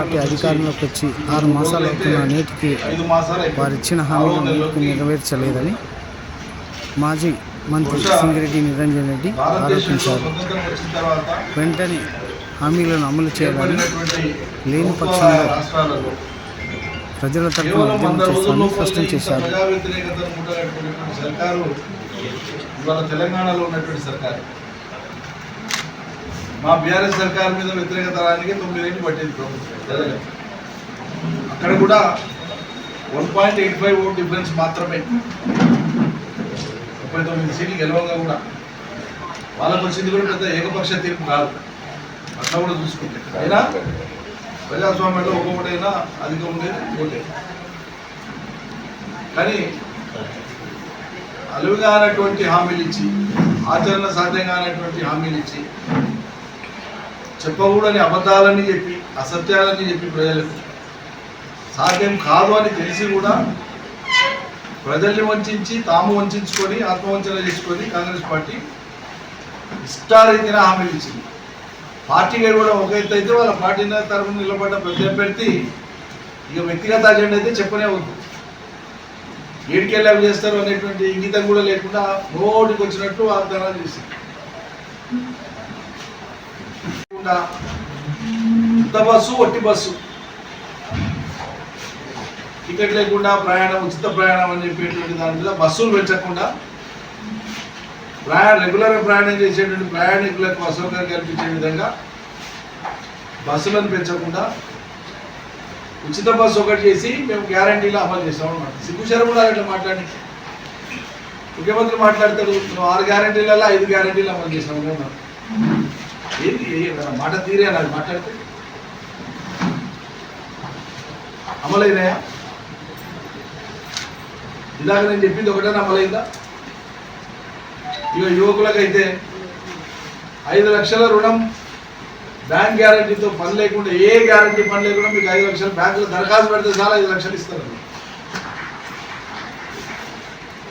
Party అధికారంలోకి వచ్చి ఆరు మాసాలు అవుతున్న నేటికి వారు ఇచ్చిన హామీలు నేటికి నెరవేర్చలేదని మాజీ మంత్రి సింగిరెడ్డి నిరంజన్ రెడ్డి ఆరోపించారు. వెంటనే హామీలను అమలు చేయాలని లేని పక్షంలో ప్రజల తరఫున ఉద్యమం చేస్తామని స్పష్టం చేశారు. తెలంగాణలో ఉన్నటువంటి సర్కారు. మా బీఆర్ఎస్ సర్కార్ మీద వ్యతిరేకత రానికి తొమ్మిదేళ్ళు పట్టింది ప్రభుత్వం. అక్కడ కూడా one point eight five vote difference మాత్రమే. ముప్పై తొమ్మిది సీట్లు గెలవంగా కూడా. వాళ్ళకు వచ్చింది కూడా పెద్ద ఏకపక్ష తీర్పు కాదు. అట్లా కూడా చూసుకుంటే. అయినా ప్రజాస్వామ్యంలో ఒక్కొక్కటైనా అధికం ఉండేది ఓటే. కానీ అలువుగానటువంటి హామీలు ఇచ్చి ఆచరణ సాధ్యం కానటువంటి హామీలు ఇచ్చి చెప్పకూడని అబద్ధాలని చెప్పి అసత్యాలని చెప్పి ప్రజలకు. సాధ్యం కాదు అని తెలిసి కూడా ప్రజల్ని వంచి తాము వంచుకొని ఆత్మవంచన చేసుకొని కాంగ్రెస్ పార్టీ ఇష్టారీతిన హామీలు ఇచ్చింది. పార్టీగా కూడా ఒక ఎత్తు అయితే వాళ్ళ పార్టీ తరఫున నిలబడ్డ ప్రతి అభ్యర్థి ఇక వ్యక్తిగత అజెండా అయితే చెప్పనే వద్దు. ఏడికెళ్ళి అవి చేస్తారు అనేటువంటి ఇంగితం కూడా లేకుండా నోటికి వచ్చినట్టు వాగ్దానాలు చేసింది. కాకుండా ఉత్త బస్సు ఒట్టి బస్సు. టికెట్ లేకుండా ప్రయాణం ఉచిత ప్రయాణం అని చెప్పేటువంటి దాని మీద బస్సులు పెంచకుండా ప్రయాణ రెగ్యులర్ ప్రయాణం చేసేటువంటి ప్రయాణికులకు అసౌకర్యం కల్పించే విధంగా బస్సులను పెంచకుండా ఉచిత బస్సు ఒకటి చేసి మేము గ్యారంటీలో అమలు చేస్తాం అనమాట సిగ్గుచారు కూడా అట్లా మాట్లాడి ముఖ్యమంత్రి మాట్లాడతాడు ఆరు గ్యారంటీలలో ఐదు గ్యారంటీలు అమలు చేసాము కదా ఏంటి? మాట తీరే నాకు మాట్లాడితే? అమలైనాయా? ఇలాగ నేను చెప్పింది ఒకటే అమలైందా? ఇక యువకులకైతే ఐదు లక్షల రుణం బ్యాంక్ గ్యారంటీతో పని లేకుండా ఏ గ్యారంటీ పని లేకుండా మీకు ఐదు లక్షలు బ్యాంకులో దరఖాస్తు పెడితే చాలా ఐదు లక్షలు ఇస్తారు.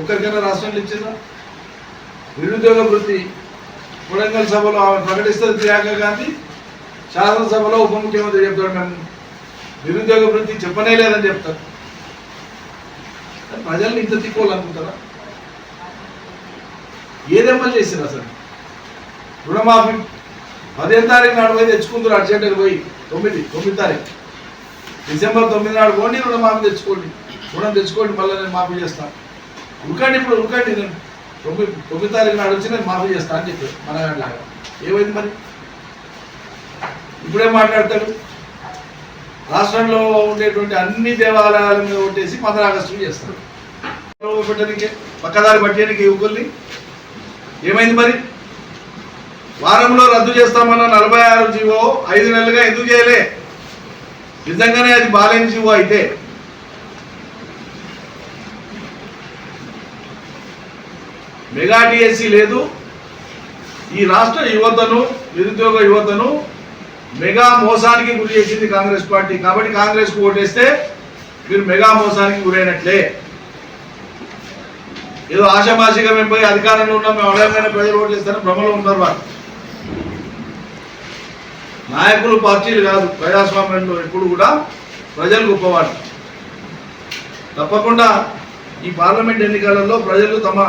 ఒకరికైనా రాష్ట్రంలో ఇచ్చిందా? నిరుద్యోగ వృత్తి కొడంగల్ సభలో ఆమె ప్రకటిస్తుంది ప్రియాంక గాంధీ. శాసనసభలో ఉప ముఖ్యమంత్రి చెప్తాడు మేము నిరుద్యోగ వృత్తి చెప్పనే లేదని చెప్తారు. ప్రజల్ని ఇంత తిక్కోవాలనుకుంటారా ఏదేమో చేసింది అసలు రుణమాఫీ పదిహేను తారీఖు నాడు పోయి తెచ్చుకుందరు అర్జెంటుకు పోయి తొమ్మిది తొమ్మిది తారీఖు. డిసెంబర్ తొమ్మిది నాడు పోండి రుణమాఫీ తెచ్చుకోండి. రుణం తెచ్చుకోండి మళ్ళీ నేను మాఫీ చేస్తాను. ఉరకండి ఇప్పుడు ఉరకండి నేను. తొమ్మిది తొమ్మిది తారీఖు నాడు వచ్చి నేను మాఫీ చేస్తాను అని చెప్పాడు మన లాగా. ఏమైంది మరి? ఇప్పుడే మాట్లాడతాడు? రాష్ట్రంలో ఉండేటువంటి అన్ని దేవాలయాల మీద కొట్టేసి పంద్ర చేస్తారు పెట్టడానికి? పక్కదారి పట్టేయడానికి యువకుల్ని ఏమైంది మరి? వారంలో రద్దు చేస్తామన్న నలభై ఆరు జీవో ఐదు నెలలుగా ఎందుకు చేయలే? నిజంగానే అది బాలేని జీవో అయితే మెగా టిఎస్సి లేదు. ఈ రాష్ట్ర యువతను నిరుద్యోగ యువతను మెగా మోసానికి గురి చేసింది కాంగ్రెస్ పార్టీ. కాబట్టి కాంగ్రెస్కు ఓటేస్తే మీరు మెగా మోసానికి గురైనట్లే. ఏదో ఆశామాషిగా మేము పోయి అధికారంలో ఉన్నాం మేము అడగమైన ప్రజలు ఓట్లు ఇస్తారని భ్రమలో ఉన్నారు వాళ్ళు. నాయకులు పార్టీలు కాదు ప్రజాస్వామ్యంలో ఎప్పుడు కూడా ప్రజలు గొప్పవాళ్ళు. తప్పకుండా ఈ పార్లమెంట్ ఎన్నికలలో ప్రజలు తమ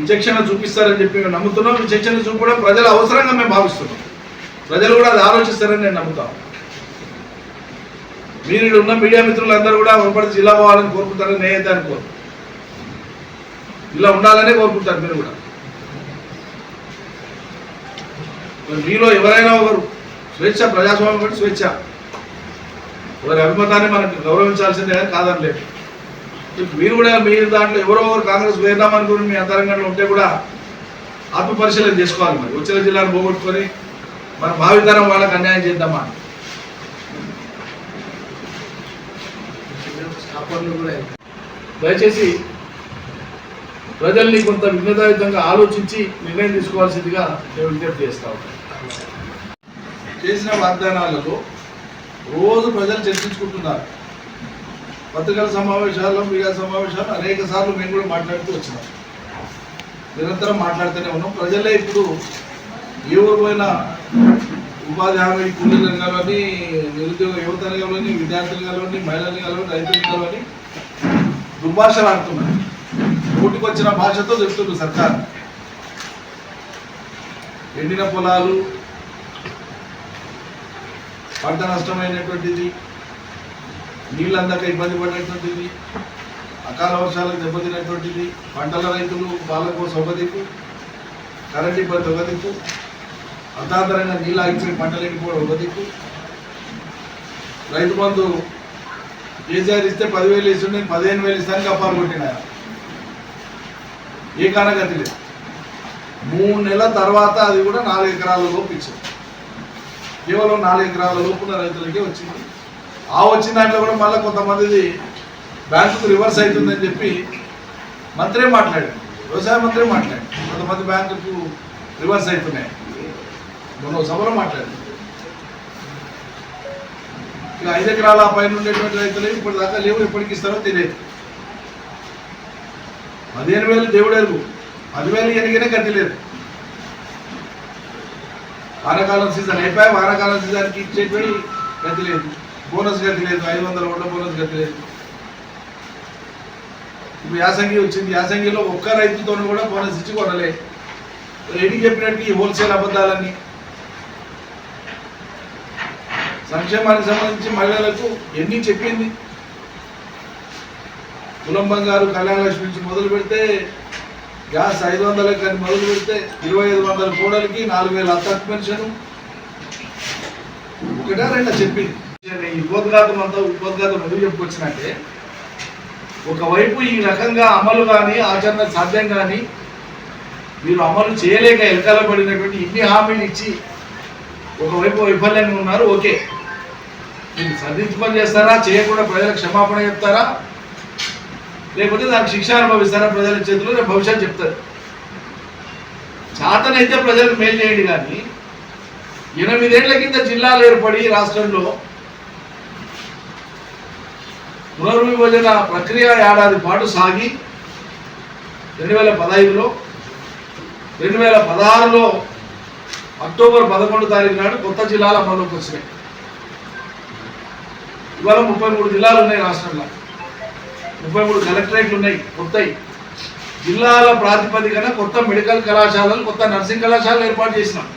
విచక్షణ చూపిస్తారని చెప్పి మేము నమ్ముతున్నాం. విచక్షణ చూపడం ప్రజల అవసరంగా మేము భావిస్తున్నాం. ప్రజలు కూడా అది ఆలోచిస్తారని నేను నమ్ముతాను మీరు ఇక్కడ ఉన్న మీడియా మిత్రులందరూ కూడా వనపర్తి జిల్లా పోవాలని కోరుకుంటారని నేనైతే అనుకోరు ఇలా ఉండాలనే కోరుకుంటారు మీరు కూడా. మీలో ఎవరైనా ఒకరు స్వేచ్ఛ ప్రజాస్వామ్యం కూడా స్వేచ్ఛ. ఒకరి అభిమతాన్ని మనకు గౌరవించాల్సిందే కాదని లేదు మీరు కూడా మీ దాంట్లో ఎవరో ఒకరు కాంగ్రెస్ వేద్దామనుకుని మీ అంతరంగంలో ఉంటే కూడా ఆత్మ పరిశీలన చేసుకోవాలి మరి. ఉచ్చల జిల్లాను పోగొట్టుకొని మన భావితరం వాళ్ళకి అన్యాయం చేద్దామా? దయచేసి ప్రజల్ని కొంత విఘ్నతాయుతంగా ఆలోచించి నిర్ణయం తీసుకోవాల్సిందిగా నేను విజ్ఞప్తి చేస్తా ఉన్నాను. చేసిన వాగ్దానాలలో రోజు ప్రజలు చర్చించుకుంటున్నారు. పత్రికల సమావేశాల్లో మీడియా సమావేశాలు అనేక సార్లు మేము కూడా మాట్లాడుతూ వచ్చినాం. నిరంతరం మాట్లాడుతూనే ఉన్నాం. ప్రజలే ఇప్పుడు ఏ ఊరు పోయినా ఉపాధి హామీ కూలీలను కావాలని నిరుద్యోగ యువతను కావాలని విద్యార్థులు కావాలని మహిళలు కావాలని రైతులు కావాలని దుర్భాషలు ఆడుతున్నారు నోటికి వచ్చిన భాషతో చెప్తున్నారు సర్కార్. ఎండిన పొలాలు పంట నష్టమైనటువంటిది నీళ్ళందాక ఇబ్బంది పడినటువంటిది అకాల వర్షాలకు దెబ్బతినటువంటిది పంటల రైతులు వాళ్ళకు ఒక దిక్కు కరెంట్ ఇబ్బంది ఒక దిక్కు అర్ధాంతరంగా నీళ్ళు ఆగిపోయి పంటలు ఎండిపోవడం ఒక దిక్కు రైతు బంధు కేసీఆర్ ఇస్తే పదివేలు ఇస్తుండే పదిహేను వేలు ఇస్తాను అప్పాలు కొట్టిన. ఏ కానగతి లేదు. మూడు నెలల తర్వాత అది కూడా నాలుగు ఎకరాల లోపు ఇచ్చింది కేవలం నాలుగు ఎకరాల లోపున రైతులకే వచ్చింది. ఆ వచ్చిన దాంట్లో కూడా మళ్ళీ కొంతమందిది బ్యాంకుకు రివర్స్ అవుతుందని చెప్పి మంత్రే మాట్లాడారు. వ్యవసాయ మంత్రే మాట్లాడారు. కొంతమంది బ్యాంకుకు రివర్స్ అవుతున్నాయి. మొన్న సభలో మాట్లాడారు. ఇక ఐదు ఎకరాల పైన ఉండేటువంటి రైతులు ఇప్పుడు దాకా లేవు ఎప్పటికి ఇస్తారో తెలియదు. పదిహేను వేలు దేవుడు ఎరుగు పదివేలు ఎనిగినే గతి లేదు. వానాకాలం సీజన్ అయిపోయి వానాకాలం సీజన్కి ఇచ్చేటువంటి గతి లేదు. బోనస్ గతి లేదు ఐదు వందల ఓట్ల బోనస్ గతి లేదు. ఇప్పుడు యాసంగి వచ్చింది. యాసంగిలో ఒక్క రైతుతో కూడా బోనస్ ఇచ్చి కొనలే. రెడీ చెప్పినట్టు ఈ హోల్సేల్ అబద్ధాలన్నీ. సంక్షేమానికి సంబంధించి మహిళలకు ఎన్ని చెప్పింది? కులం బంగారు కళ్యాణలక్ష్మి నుంచి మొదలు పెడితే గ్యాస్ ఐదు వందలకి కానీ మొదలు పెడితే ఇరవై ఐదు వందల కోడలకి నాలుగు వేల అత్తకు పెన్షన్. ఒకటే రెండా చెప్పింది? ఉపోద్ఘాతం అంతా ఉపోద్ఘాతం ఎందుకు చెప్పుకొచ్చినట్టే ఒకవైపు ఈ రకంగా అమలు కానీ ఆచరణ సాధ్యం కానీ మీరు అమలు చేయలేక ఎలకల పడినటువంటి ఇన్ని హామీలు ఇచ్చి ఒకవైపు వైఫల్యంగా ఉన్నారు ఓకే. మీరు సర్దించుకొని చేస్తారా? చేయకుండా ప్రజలకు క్షమాపణ చెప్తారా? లేకపోతే దానికి శిక్ష అనుభవిస్తారా ప్రజల చేతిలో? రేపు భవిష్యత్తు చెప్తారు. చాతనైతే ప్రజలకు మేలు చేయండి కానీ ఎనిమిదేళ్ళ కింద జిల్లాలు ఏర్పడి రాష్ట్రంలో పునర్విభజన ప్రక్రియ ఏడాది పాటు సాగి రెండు వేల పదహైదులో రెండు వేల పదహారులో అక్టోబర్ పదకొండు తారీఖు నాడు కొత్త జిల్లాలు అమల్లోకి వచ్చినాయి. ఇవాళ ముప్పై మూడు జిల్లాలు ఉన్నాయి రాష్ట్రంలో. ముప్పై మూడు కలెక్టరేట్లు ఉన్నాయి కొత్తవి జిల్లాల ప్రాతిపదికన కొత్త మెడికల్ కళాశాలలు కొత్త నర్సింగ్ కళాశాలలు ఏర్పాటు చేసినాం.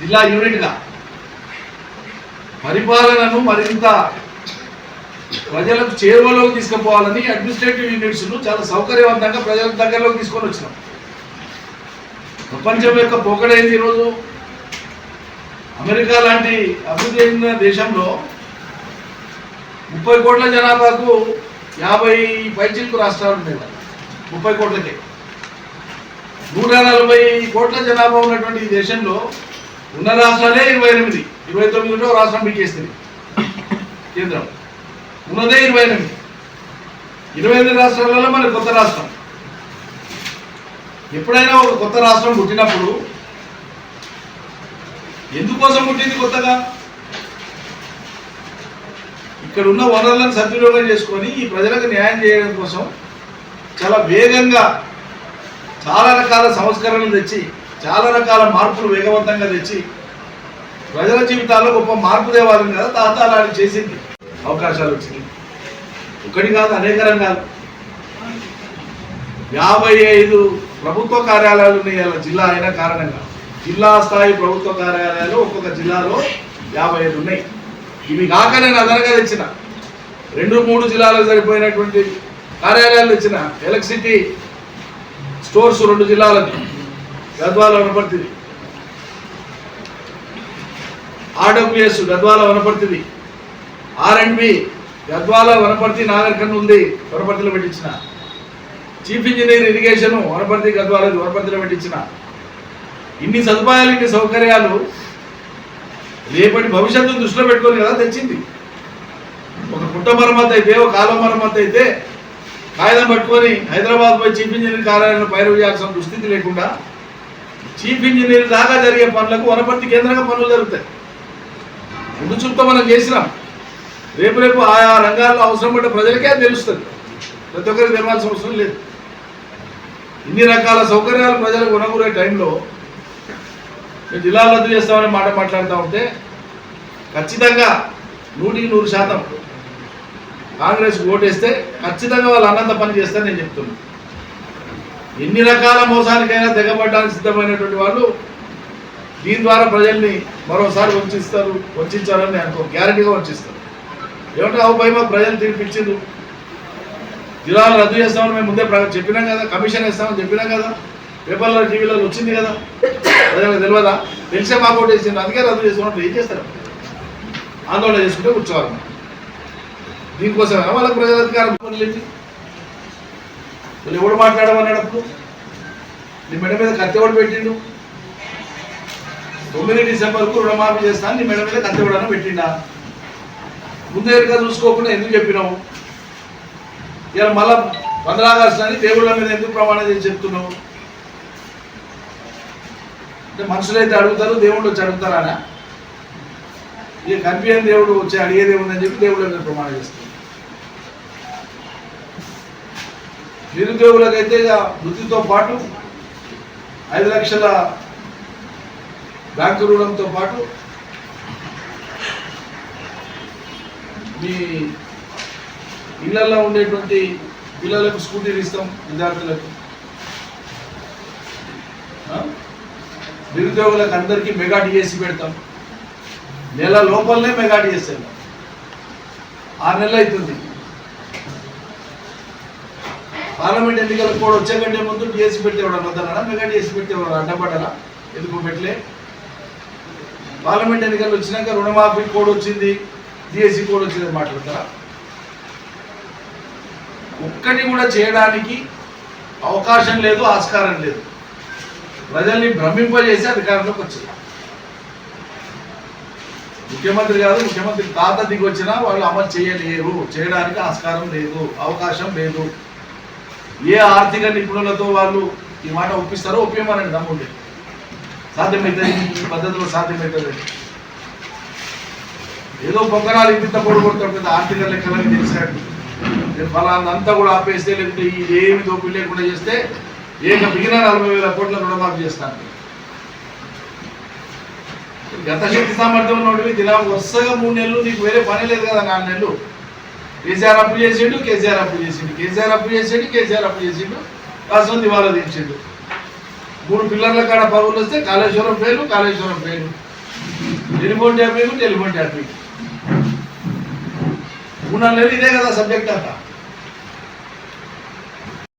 జిల్లా యూనిట్గా. పరిపాలనను మరింత ప్రజలకు చేరువలోకి తీసుకుపోవాలని అడ్మినిస్ట్రేటివ్ యూనిట్స్ను చాలా సౌకర్యవంతంగా ప్రజల దగ్గరలోకి తీసుకొని వచ్చినాం. ప్రపంచం యొక్క పోకడైంది ఈరోజు. అమెరికా లాంటి అభివృద్ధి చెందిన దేశంలో ముప్పై కోట్ల జనాభాకు యాభై పైచిలకు రాష్ట్రాలు ఉన్నాయి ముప్పై కోట్లకే. నూట నలభై కోట్ల జనాభా ఉన్నటువంటి ఈ దేశంలో ఉన్న రాష్ట్రాలే ఇరవై ఎనిమిది. ఇరవై తొమ్మిదిలో రాష్ట్రం పీకేస్తుంది కేంద్రం. ఉన్నదే ఇరవై ఎనిమిది. ఇరవై ఎనిమిది రాష్ట్రాలలో మన కొత్త రాష్ట్రం. ఎప్పుడైనా ఒక కొత్త రాష్ట్రం పుట్టినప్పుడు ఎందుకోసం పుట్టింది కొత్తగా? ఇక్కడ ఉన్న వనరులను సద్వినియోగం చేసుకొని ఈ ప్రజలకు న్యాయం చేయడం కోసం చాలా వేగంగా చాలా రకాల సంస్కరణలు తెచ్చి చాలా రకాల మార్పులు వేగవంతంగా తెచ్చి ప్రజల జీవితాల్లో గొప్ప మార్పు దేవాలని కదా తాతాలాడి చేసింది. అవకాశాలు వచ్చినాయి. ఒకటి కాదు అనేక రంగాలు యాభై ఐదు ప్రభుత్వ కార్యాలయాలు ఉన్నాయి అలా జిల్లా అయిన కారణంగా జిల్లా స్థాయి ప్రభుత్వ కార్యాలయాలు ఒక్కొక్క జిల్లాలో యాభై ఐదు ఉన్నాయి. ఇవి కాక నేను అదనంగా తెచ్చిన. రెండు మూడు జిల్లాలకు సరిపోయినటువంటి కార్యాలయాలు తెచ్చిన. ఎలక్ట్రిసిటీ స్టోర్స్ రెండు జిల్లాలకు. గద్వాల వనపర్తిది. RWS Gadwal వనపర్తిది. R and B Gadwal Wanaparthy నాగరికన్ ఉంది వనపర్తిలో పెట్టించిన. Chief engineer irrigation Wanaparthy Gadwal వనపర్తిలో పెట్టించిన. ఇన్ని సదుపాయాలు ఇన్ని సౌకర్యాలు రేపటి భవిష్యత్తును దృష్టిలో పెట్టుకొని కదా తెచ్చింది. ఒక పుట్ట మరమ్మతు అయితే ఒక కాలం మరమ్మతు అయితే కాగితం పట్టుకొని హైదరాబాద్ పోయి చీఫ్ ఇంజనీర్ కార్యాలయంలో పైరు చేయాల్సిన దుస్థితి లేకుండా చీఫ్ ఇంజనీర్ దాకా జరిగే పనులకు వనపర్తి కేంద్రంగా పనులు జరుగుతాయి. ముందు చూపుతో మనం చేసినాం. రేపు రేపు ఆయా రంగాల్లో అవసరం పడ్డ ప్రజలకే తెలుస్తుంది. ప్రతి ఒక్కరికి తెలవాల్సిన అవసరం లేదు. ఇన్ని రకాల సౌకర్యాలు ప్రజలకు ఉనగూరే టైంలో మేము జిల్లాలు రద్దు చేస్తామని మాట మాట్లాడుతూ ఉంటే ఖచ్చితంగా నూటికి నూరు శాతం కాంగ్రెస్ ఓటేస్తే ఖచ్చితంగా వాళ్ళు అన్నంత పని చేస్తారని నేను చెప్తున్నాను ఎన్ని రకాల మోసానికైనా తెగబడ్డానికి సిద్ధమైనటువంటి వాళ్ళు దీని ద్వారా ప్రజల్ని మరోసారి వంచిస్తారు వంచారని నేను అనుకో గ్యారంటీగా వంచిస్తారు ఏమంటే అవు భయ మాకు ప్రజలు తీర్పిచ్చింది జిల్లాలు రద్దు చేస్తామని మేము ముందే చెప్పినాం కదా కమిషన్ ఇస్తామని చెప్పినాం కదా పేపర్లో టీవీలో వచ్చింది కదా. ప్రజలకు తెలియదా? తెలిసే మాకు ఓటు వేసింది అందుకే రద్దు చేసుకున్నట్టు ఏం చేస్తారు? ఆందోళన చేసుకుంటే కూర్చోవాలి దీనికోసం దీనికోసమైనా వాళ్ళకి ప్రజల అధికారం వీళ్ళు ఎవడు మాట్లాడమన్నాడు అప్పుడు నీ మెడ మీద కత్తి ఎవడు పెట్టిండు? తొమ్మిది డిసెంబర్కు రుణమాఫీ చేస్తాను నీ మెడ మీద కత్తి ఎవడన్నా పెట్టిండా? ముందు ఎరుక చూసుకోకుండా ఎందుకు చెప్పినావు? ఇలా మళ్ళా పంద్రా అని దేవుళ్ళ మీద ఎందుకు ప్రమాణం చేసి చెప్తున్నావు? అంటే మనుషులైతే అడుగుతారు దేవుళ్ళు వచ్చి అడుగుతారా ఇక కనిపించని దేవుడు వచ్చి అడిగేది అని చెప్పి దేవుళ్ళ మీద ప్రమాణం చేస్తుంది నిరుద్యోగులకైతే ఇక వృత్తితో పాటు ఐదు లక్షల బ్యాంకు రుణంతో పాటు మీ ఇళ్ళలో ఉండేటువంటి పిల్లలకు స్కూటీలు ఇస్తాం విద్యార్థులకు. నిరుద్యోగులకు అందరికీ మెగా డిఎస్సి పెడతాం. నెల లోపలనే మెగా డిఎస్సి ఆరు నెలలు అవుతుంది పార్లమెంట్ ఎన్నికలకు కూడా వచ్చే కంటే ముందు డిఎస్సి పెట్టేవాడు వద్దనా మెగా డిఎస్సి పెట్టేవాడు ఎవడన్నా ఎందుకు పెట్టలే? పార్లమెంట్ ఎన్నికలు వచ్చినాక రుణమాఫీ కోడ్ వచ్చింది. డిఎస్సి కోడ్ వచ్చింది మాట్లాడతారా? ఒక్కటి కూడా చేయడానికి అవకాశం లేదు ఆస్కారం లేదు. ప్రజల్ని భ్రమింపజేసి అధికారంలోకి వచ్చింది. ముఖ్యమంత్రి కాదు ముఖ్యమంత్రి తాత దిగొచ్చినా వాళ్ళు అమలు చేయలేరు. చేయడానికి ఆస్కారం లేదు అవకాశం లేదు. ఏ ఆర్థిక నిపుణులతో వాళ్ళు ఈ మాట ఒప్పిస్తారో ఒప్పియమనండి నమ్ముండే. సాధ్యమవుతుంది ఈ పద్ధతిలో సాధ్యమవుతుంది ఏదో బొంగరాలు ఇంత పొడి కొడతాడు కదా ఆర్థిక లెక్కలని తెలిసాడు. నేను ఫలానా అంతా కూడా ఆపేస్తే లేకపోతే ఇది ఏమి దోపిడి లేకుండా చేస్తే ఏక మిగిలిన నలభై వేల కోట్ల రుణమాఫీ చేస్తాను గత శక్తి సామర్థ్యం ఉన్నవి దినా వరుసగా మూడు నెలలు నీకు వేరే పని లేదు కదా నాలుగు నెలలు. కేసీఆర్ అప్పు చేసిండు కేసీఆర్ అప్పు చేసిండు. కేసీఆర్ అప్పు చేసిండు కేసీఆర్ అప్పు చేసిండు. రాష్ట్రం దివాలా తీర్చిండు. మూడు పిల్లర్ల కాడ పరుగులు వస్తే కాళేశ్వరం పేరు కాళేశ్వరం పేరు. టెలిఫోన్ ట్యాపింగ్ టెలిఫోన్ ట్యాపింగ్ మూడు నాలుగు నెలలు ఇదే కదా సబ్జెక్ట్ అంతా